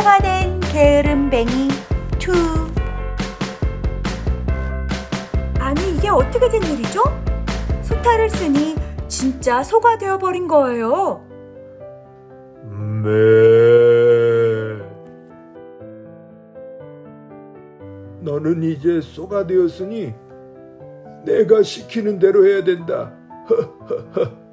소가 된 게으름뱅이 2 아니 이게 어떻게 된 일이죠? 소타를 쓰니 진짜 소가 되어버린 거예요. 네. 너는 이제 쏘가 되었으니 내가 시키는 대로 해야 된다.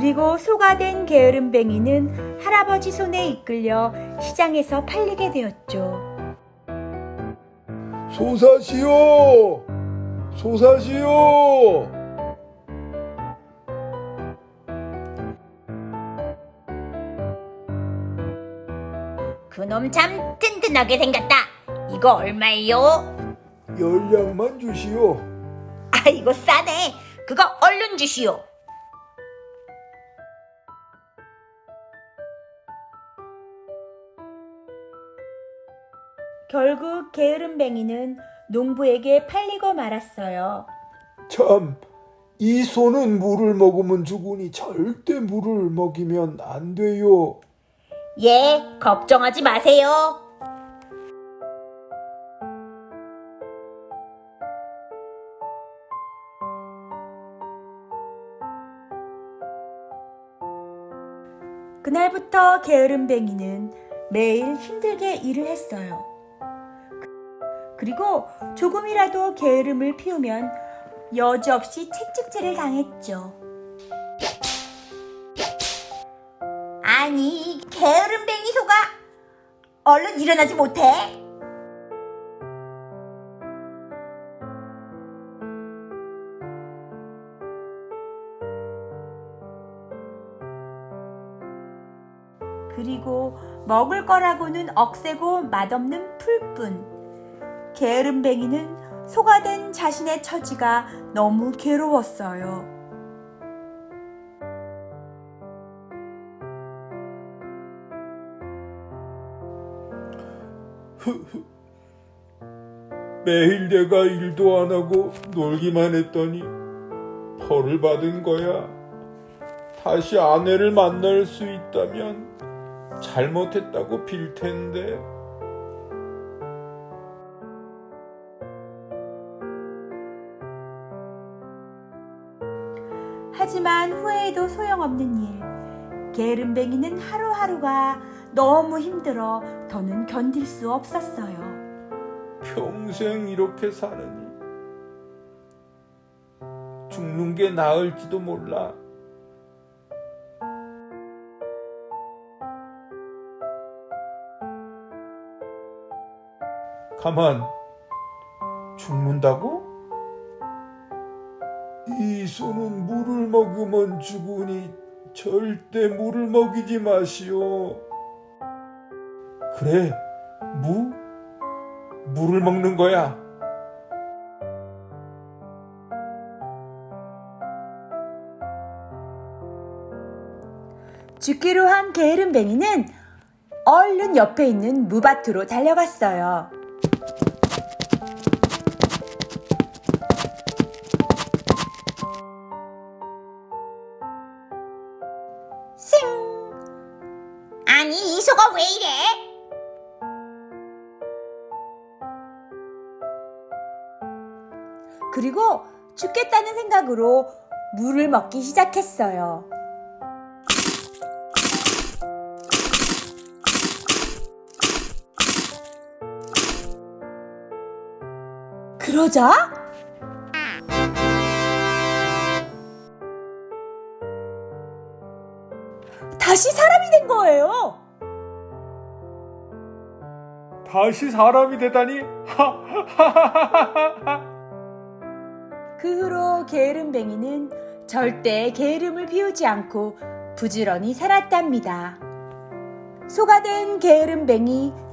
그리고 소가 된 게으름뱅이는 할아버지 손에 이끌려 시장에서 팔리게 되었죠. 소사시오! 소사시오! 그놈 참 튼튼하게 생겼다. 이거 얼마예요? 열량만 주시오. 아, 이거 싸네. 그거 얼른 주시오. 결국 게으름뱅이는 농부에게 팔리고 말았어요. 참, 이 소는 물을 먹으면 죽으니 절대 물을 먹이면 안 돼요. 예, 걱정하지 마세요. 그날부터 게으름뱅이는 매일 힘들게 일을 했어요. 그리고 조금이라도 게으름을 피우면 여지없이 채찍질을 당했죠. 아니, 게으름뱅이 소가 얼른 일어나지 못해? 그리고 먹을 거라고는 억세고 맛없는 풀뿐. 게으름뱅이는 소가 된 자신의 처지가 너무 괴로웠어요. 매일 내가 일도 안 하고 놀기만 했더니 벌을 받은 거야. 다시 아내를 만날 수 있다면 잘못했다고 빌 텐데. 하지만 후회해도 소용없는 일. 게으름뱅이는 하루하루가 너무 힘들어 더는 견딜 수 없었어요. 평생 이렇게 사느니 죽는 게 나을지도 몰라. 가만 죽는다고? 이 소는 물을 먹으면 죽으니 절대 물을 먹이지 마시오. 그래, 무? 물을 먹는 거야. 죽기로 한 게으름뱅이는 얼른 옆에 있는 무밭으로 달려갔어요. 그리고 죽겠다는 생각으로 물을 먹기 시작했어요. 그러자 다시 사람이 된 거예요. 다시 사람이 되다니? 그 후로 게으름뱅이는 절대 게으름을 피우지 않고 부지런히 살았답니다. 소가 된 게으름뱅이 끝!